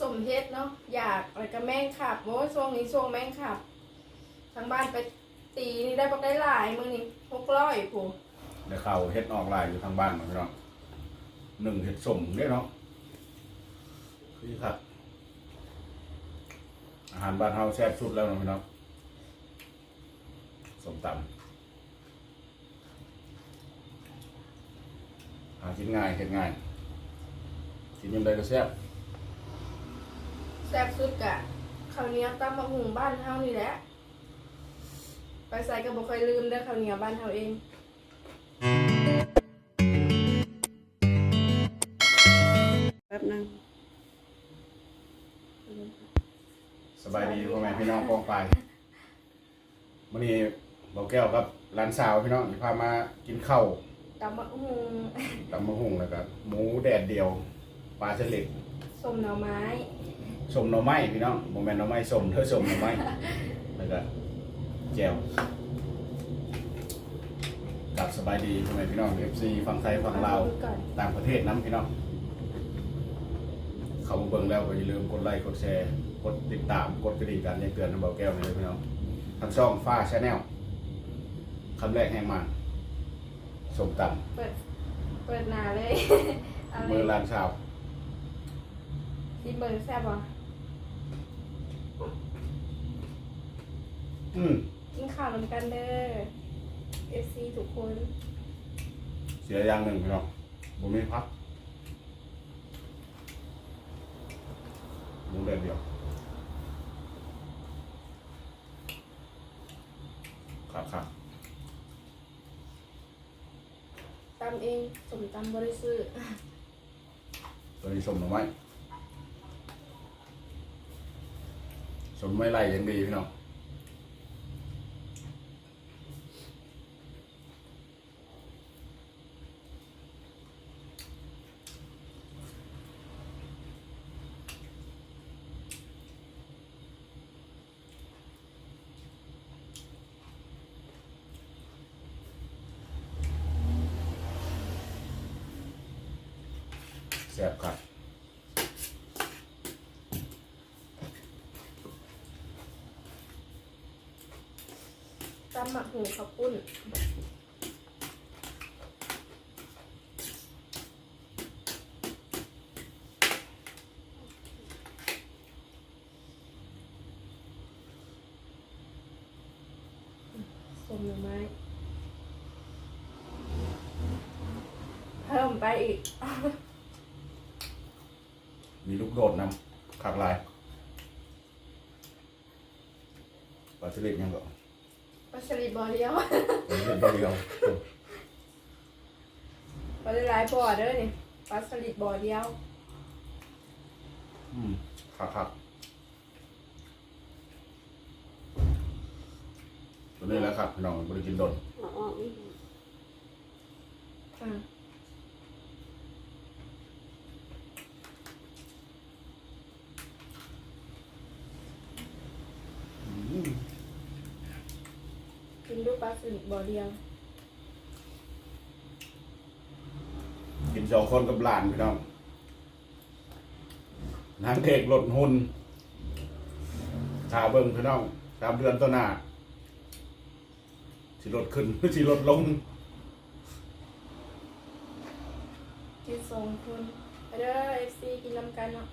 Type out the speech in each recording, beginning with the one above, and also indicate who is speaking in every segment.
Speaker 1: สมเฮ็ดเนาะอยากอะไรก็แม่งขับโอ้ยช่วงนี้ช่วงแม่งขับทางบ้านไปตีนี่ได้บอกได้หลายมือนี่หกร้อยผู
Speaker 2: ได้เขาเฮ็ดออกลายอยู่ทางบ้านเนาะพี่น้องหนึ่งเฮ็ดสมเด้เนาะคือครับ อาหารบ้านเฮาแซ่บสุดแล้วเนาะพี่น้องสมตำหากินง่ายเฮ็ดง่ายกินยังไงก็แซ่บ
Speaker 1: แซ่บสุดกะข้าวเหนียวตำมะหุงบ้านเฮานี่แหละ ไปใส่ก็บ่เคยลืมเด้อข้าวเหนียวบ้านเฮาเอง
Speaker 3: แป๊บนึง
Speaker 2: สบายดีพ่อแม่พี่น้องกองไปมื้อนี้เราแก้วกับหลานสาวพี่น้องสิพามากินข้าว
Speaker 1: ตำมะหุง
Speaker 2: ตำมะฮุ่งแล้วก็หมูแดดเดียวปลาสลิด
Speaker 1: ส้มหน่อไม้
Speaker 2: สมหน่อไม้พี่น้องโมแมนหน่อไม้สมเธอสมหน่อไม้แล้วก็แจ่วกลับสบายดีพ่อแม่พี่น้องเอฟซีฝั่งไทยฝั่งลาว
Speaker 1: ก่อน
Speaker 2: ต่างประเทศน้ำพี่น้องเข้ามาเบิ่งแล้วก็อย่าลืมกดไลค์กดแชร์กดติดตามกดกระดิ่งการแจ้งเตือนน้ำเบาแก้วนี่เลยพี่น้องทางช่องฟ้าชาแนลคำแรกแห่งมันสมต
Speaker 1: เปิดเปิดหน้าเลยเอาำเล
Speaker 2: มือยลานสาว
Speaker 1: ซิเบิร์แซ่บบ่
Speaker 2: อืม
Speaker 1: กินข้าวนำกันเด้อ FC ทุกคน
Speaker 2: เสียอย่างหนึ่งพี่น้องบ่มีพักหมูแดดเดียวครับครับ
Speaker 1: ตำเองสมตำบริสุทธิ์
Speaker 2: ตัวนี้สมหน่อไม้สมไม่ไล่ยังดีพี่น้อง ซ่บครับ
Speaker 1: ตำหมักหูข้าวปุ้นสมหน่อไม้เพิ่มไปอีก
Speaker 2: มีลูกโดดนำขักลายปลาสลิดยังก็
Speaker 1: ปลาสลิดบอเดียว
Speaker 2: ปลาสลิดตัวเดียว
Speaker 1: ปลาหลายบ่อเด้อนี่ปลาสลิดบ่อเดียว
Speaker 2: อืมขักขักตัวนี้แหล้วครับพี่น้องบริกินโดน
Speaker 3: เอาออกนี่
Speaker 1: อ่า
Speaker 2: อืม
Speaker 1: กินดูปลาสลิดบ่อเดียว
Speaker 2: กินสองคนกับหลานพี่น้องนางเอกลดหุ่นชาเบิ้งพี่น้องสามเดือนตัวหน้าสิลดขึ้นสิลดลง
Speaker 1: กินสองคนไปเด้อเอฟซีกินน้ำกันเนาะ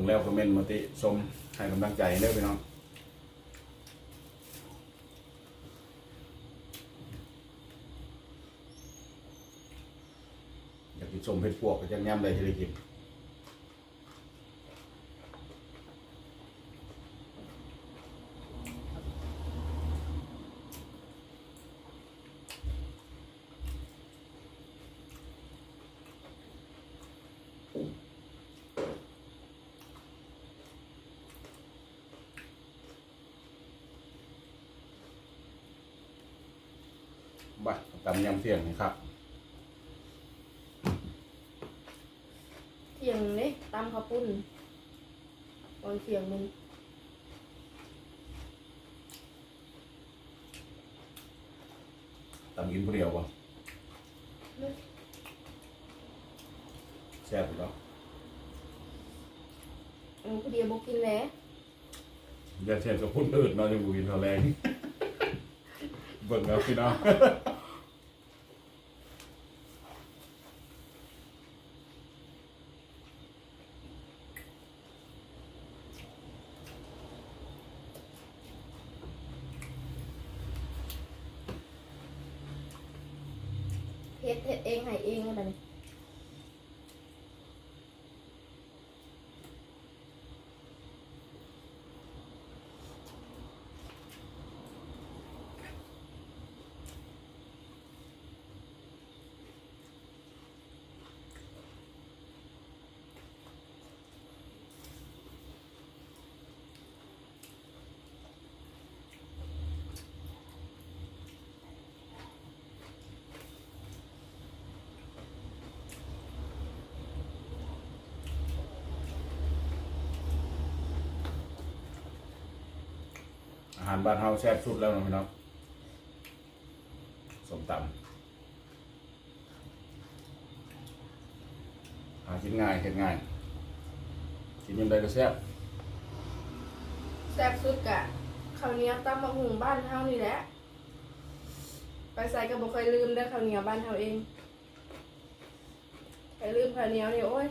Speaker 2: งแล้วคอมเมนต์มาติชมให้กำลังใจเด้อพี่น้องอยากกินชมเผ็ดพวกก็จะย่ำได้ที่ได้กิน บ้าตำยำเที่ยงนี่ครับ
Speaker 1: เที่ยงเลยตำข้าวปุ้นตอนเที่ยงมึงำ
Speaker 2: กินผู้เดียวบ่แซ่บอยู่แล้ว
Speaker 1: อืมพอดีบอกกินแล้ว
Speaker 2: อย่าเช่นกับพุ่นอื่นเนาะยังบุกินเท่าแรงเบิ่งเอาพี่น้อง
Speaker 1: เฮ็ดเฮ็ดเองให้เองอะไรนี่
Speaker 2: อาหารบ้านเฮาแซ่บสุดแล้วนะพี่น้องสมตำหากินง่ายเห็ดง่ายกินยังไงก็แซ่บ
Speaker 1: แซ่บสุดกะข้าวเหนียวตำมะหุงบ้านเฮานี่แหละ ไปใส่ก็บ่เคยลืมเด้อข้าวเหนียวบ้านเฮาเองไปลืมข้าวเหนียวนี่โอ้ย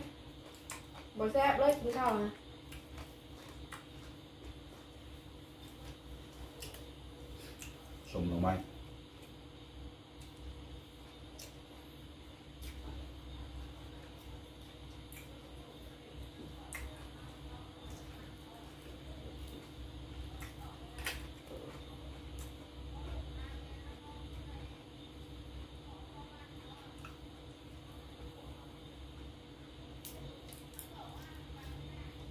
Speaker 1: บ่แซ่บเลยกินข้าวนะ
Speaker 2: สมหน่อไม้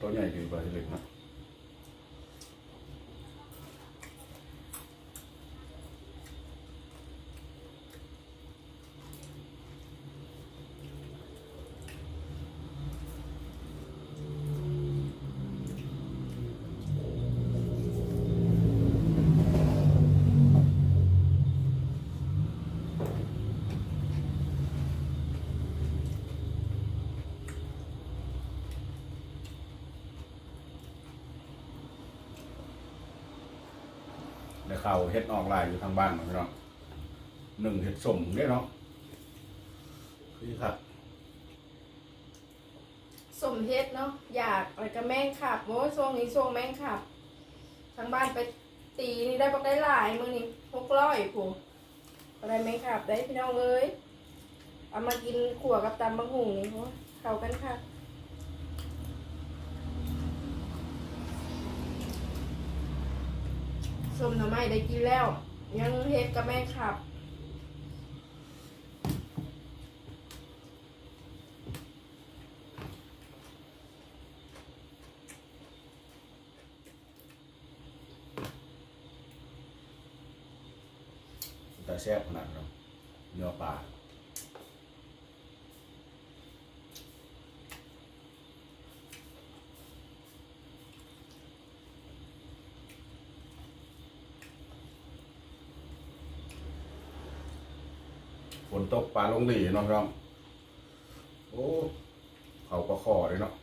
Speaker 2: ตัวใหญ่คือปลาทะเลนะ ได้ข่าเฮ็ดออกลายอยู่ทางบ้านเนาะพี่น้องหนึ่งเฮ็ดสมได้เนาะคือครับ
Speaker 1: สมเฮ็ดเนาะอยากอะไรก็แม่งขับโอ้ช่วงนี้ช่วงแม่งขับทางบ้านไปตีนี่ได้บอกได้หลายมือนี่หกร้อยผู้อะไรแม่งขับได้พี่น้องเอ้ยเอามากินขั่วกับตำบักหุ่งนี่โอ้ยเข้ากันค่ะ สมหน่อไม้ได้กินแล้ว ยังเฮ็ดกับแม่ครับ
Speaker 2: แต่แซ่บขนาดนั้นเนื้อปลา ตกปลาลงหลีเนาะพี่น้องโอ้เขาก็คอเลยเนาะ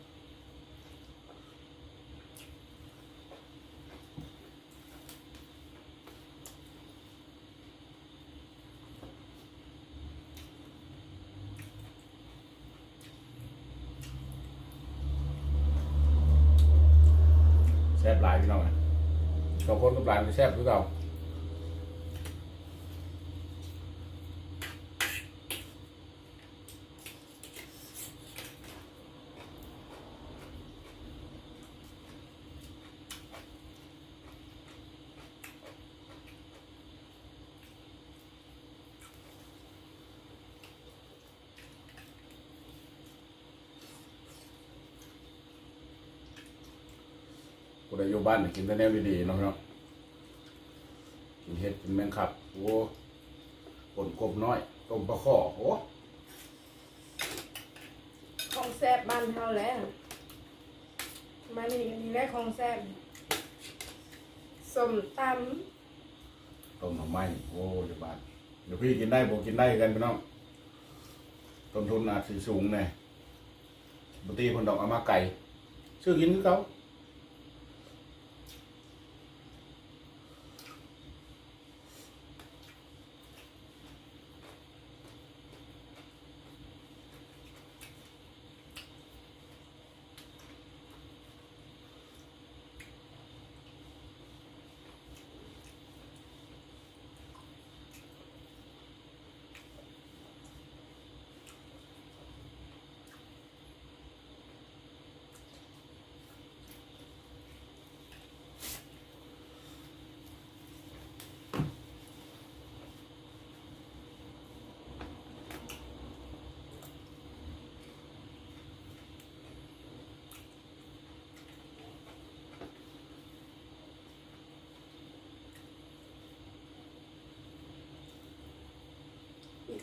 Speaker 2: แซ่บหลายพี่น้องอะสองคนกับหลานก็แซ่บคือเก่า กูได้อยู่บ้านนี่กินแต่แนวดีๆเนาะพี่น้องกินเห็ดกินแมงคับโอ้ปนกบน้อยต้มปลาข้อโอ้
Speaker 1: ของแซ่บบ้านเฮาแล้วมานี่อันนี้แรกของแซ่บสมต
Speaker 2: ต้มหน่อไม้โอ้อยบ้านำเดี๋ยวพี่กินได้ผมกินได้กันพี่น้องต้นทุนอาจสิสูงแน่บางทีคนดอกเอามาไก่ซื้อกินคือเขา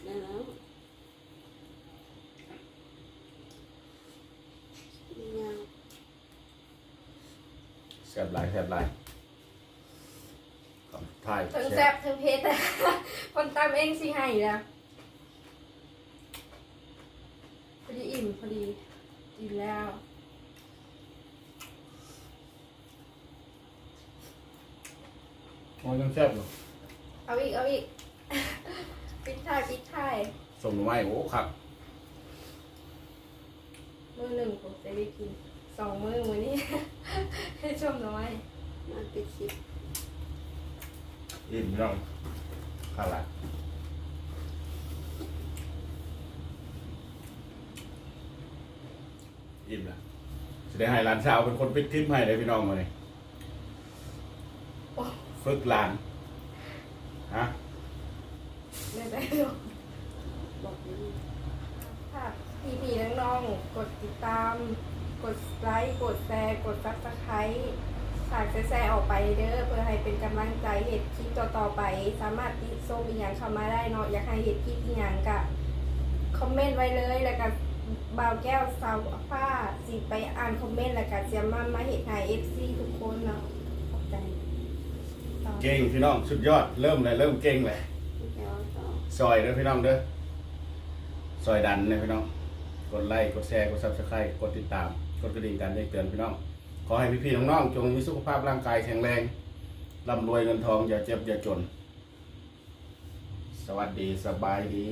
Speaker 3: อีกแล้วยาว
Speaker 2: แซ่บหลายแซ่บหลายคำท้าย
Speaker 1: ทั้งแซ่บทั้งเผ็ดคนตามเองสิให้แล้วพอดีอิ่มพอดีอิ่มแล้ว
Speaker 2: อ๋อยังแซ่บอยู่
Speaker 1: เอาอีกเอาอีกปิดท้ายปิดท้าย
Speaker 2: ส่งหน่อไม้โอ้ครับ
Speaker 1: มือหนึ่งผมจะได้กินสองมือมือนี้ ให้ชมน้อย
Speaker 3: มาปิดคลิป
Speaker 2: อิ่มพี่น้องข้าวหลายอิ่มละจะได้ให้หลานสาวเป็นคนปิดคลิปให้เลยพี่น้องมาเลย
Speaker 1: โอ้
Speaker 2: ฝึกหลานฮะ
Speaker 1: ไม่ได้หรอก
Speaker 3: บอกเลย
Speaker 1: ค่ะ พี่พี่ๆน้องๆ กดติดตาม กดไลค์ กดแชร์ กดซับสไครต์ฝากแชร์ออกไปเด้อเพื่อให้เป็นกำลังใจเหตุคลิปต่อๆไป สามารถติชมอีกอย่างเข้ามาได้เนาะอยากให้เหตุคลิปอีกอย่างกะคอมเมนต์ไว้เลยแล้วก็บ่าวแก้วสาวฟ้าสิไปอ่านคอมเมนต์แล้วก็จะมามาเหตุให้เอฟซีทุกคนเนาะขอบใจต่อ
Speaker 2: เก่งพี่น้องสุดยอดเริ่มเลยเริ่มเก่งเลย
Speaker 3: แล้วต่อ
Speaker 2: ซอยเด้อพี่น้องเด้อซอยดันเลยพี่น้อง กดไลค์ กดแชร์ กดซับสไครต์กดติดตาม กดกระดิ่งการแจ้งเตือนพี่น้อง ขอให้พี่ๆน้องๆจงมีสุขภาพร่างกายแข็งแรงร่ำรวยเงินทองอย่าเจ็บอย่าจน สวัสดีสบายดี